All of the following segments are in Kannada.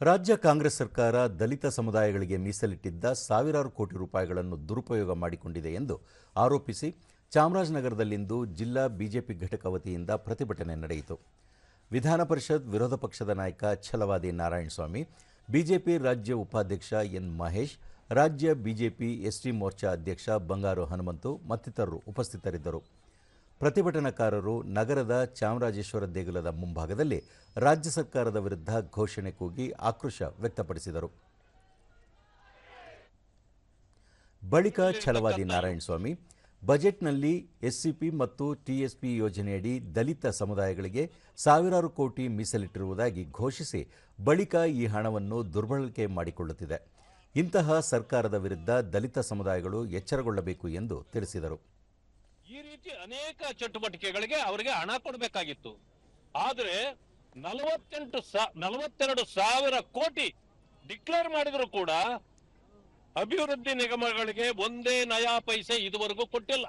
ರಾಜ್ಯ ಕಾಂಗ್ರೆಸ್ ಸರ್ಕಾರ ದಲಿತ ಸಮುದಾಯಗಳಿಗೆ ಮೀಸಲಿಟ್ಟಿದ್ದ ಸಾವಿರಾರು ಕೋಟಿ ರೂಪಾಯಿಗಳನ್ನು ದುರುಪಯೋಗ ಮಾಡಿಕೊಂಡಿದೆ ಎಂದು ಆರೋಪಿಸಿ ಚಾಮರಾಜನಗರದಲ್ಲಿಂದು ಜಿಲ್ಲಾ ಬಿಜೆಪಿ ಘಟಕ ವತಿಯಿಂದ ಪ್ರತಿಭಟನೆ ನಡೆಯಿತು. ವಿಧಾನ ಪರಿಷತ್ ವಿರೋಧ ಪಕ್ಷದ ನಾಯಕ ಛಲವಾದಿ ನಾರಾಯಣಸ್ವಾಮಿ, ಬಿಜೆಪಿ ರಾಜ್ಯ ಉಪಾಧ್ಯಕ್ಷ ಎನ್ ಮಹೇಶ್, ರಾಜ್ಯ ಬಿಜೆಪಿ ಎಸ್ಟಿ ಮೋರ್ಚಾ ಅಧ್ಯಕ್ಷ ಬಂಗಾರು ಹನುಮಂತು ಮತ್ತಿತರರು ಉಪಸ್ಥಿತರಿದ್ದರು. ಪ್ರತಿಭಟನಾಕಾರರು ನಗರದ ಚಾಮರಾಜೇಶ್ವರ ದೇಗುಲದ ಮುಂಭಾಗದಲ್ಲಿ ರಾಜ್ಯ ಸರ್ಕಾರದ ವಿರುದ್ಧ ಘೋಷಣೆ ಕೂಗಿ ಆಕ್ರೋಶ ವ್ಯಕ್ತಪಡಿಸಿದರು. ಬಳಿಕ ಛಲವಾದಿ ನಾರಾಯಣಸ್ವಾಮಿ, ಬಜೆಟ್ನಲ್ಲಿ ಎಸ್ಸಿಪಿ ಮತ್ತು ಟಿಎಸ್ಪಿ ಯೋಜನೆಯಡಿ ದಲಿತ ಸಮುದಾಯಗಳಿಗೆ ಸಾವಿರಾರು ಕೋಟಿ ಮೀಸಲಿಟ್ಟಿರುವುದಾಗಿ ಘೋಷಿಸಿ ಬಳಿಕ ಈ ಹಣವನ್ನು ದುರ್ಬಳಕೆ ಮಾಡಿಕೊಳ್ಳುತ್ತಿದೆ. ಇಂತಹ ಸರ್ಕಾರದ ವಿರುದ್ಧ ದಲಿತ ಸಮುದಾಯಗಳು ಎಚ್ಚರಗೊಳ್ಳಬೇಕು ಎಂದು ತಿಳಿಸಿದರು. ಈ ರೀತಿ ಅನೇಕ ಚಟುವಟಿಕೆಗಳಿಗೆ ಅವರಿಗೆ ಹಣ ಕೊಡಬೇಕಾಗಿತ್ತು. ಆದ್ರೆ ನಲವತ್ತೆಂಟು ನಲವತ್ತೆರಡು ಸಾವಿರ ಕೋಟಿ ಡಿಕ್ಲೇರ್ ಮಾಡಿದ್ರು ಕೂಡ ಅಭಿವೃದ್ಧಿ ನಿಗಮಗಳಿಗೆ ಒಂದೇ ನಯಾ ಪೈಸೆ ಇದುವರೆಗೂ ಕೊಟ್ಟಿಲ್ಲ.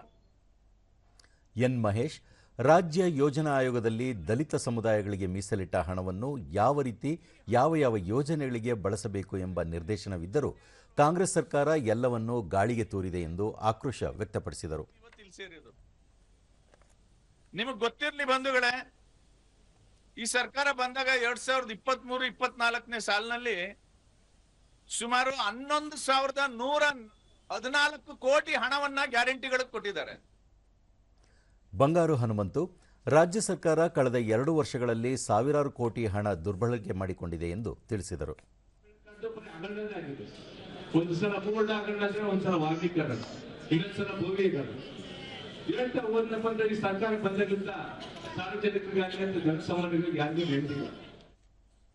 ಎನ್ ಮಹೇಶ್, ರಾಜ್ಯ ಯೋಜನಾ ಆಯೋಗದಲ್ಲಿ ದಲಿತ ಸಮುದಾಯಗಳಿಗೆ ಮೀಸಲಿಟ್ಟ ಹಣವನ್ನು ಯಾವ ರೀತಿ, ಯಾವ ಯಾವ ಯೋಜನೆಗಳಿಗೆ ಬಳಸಬೇಕು ಎಂಬ ನಿರ್ದೇಶನವಿದ್ದರೂ ಕಾಂಗ್ರೆಸ್ ಸರ್ಕಾರ ಎಲ್ಲವನ್ನೂ ಗಾಳಿಗೆ ತೂರಿದೆ ಎಂದು ಆಕ್ರೋಶ ವ್ಯಕ್ತಪಡಿಸಿದರು. ಇವತ್ತಿಲ್ಲಿ ಸೇರಿದ್ರು ನಿಮಗ್ ಗೊತ್ತಿರ್ಲಿ ಬಂಧುಗಳೇ ಈ ಸರ್ಕಾರ ಬಂದಾಗ ಎರಡ್ ಸಾವಿರದ ಇಪ್ಪತ್ತ್ ಮೂರು ಇಪ್ಪತ್ನಾಲ್ಕನೇ ಸಾಲಿನಲ್ಲಿ ಸುಮಾರು ಹನ್ನೊಂದು ಸಾವಿರದ ನೂರ ಹದಿನಾಲ್ಕು ಕೋಟಿ ಹಣವನ್ನ ಗ್ಯಾರಂಟಿಗಳಿಗೆ ಕೊಟ್ಟಿದ್ದಾರೆ. ಬಂಗಾರು ಹನುಮಂತು ರಾಜ್ಯ ಸರ್ಕಾರ ಕಳೆದ ಎರಡು ವರ್ಷಗಳಲ್ಲಿ ಸಾವಿರಾರು ಕೋಟಿ ಹಣ ದುರ್ಬಳಕೆ ಮಾಡಿಕೊಂಡಿದೆ ಎಂದು ತಿಳಿಸಿದರು. ಒಂದ್ಸಲ ಇರಟ್ಟ ಒಂದಪ್ಪ ಅಂದ್ರೆ ಈ ಸರ್ಕಾರ ಬಂದಾಗಿಂದ ಸಾರ್ವಜನಿಕರಿಗಾಗಲಿ ಅಂತ ಜನಸಾಮಾನ್ಯರಿಗೆ ಯಾರಿಗೂ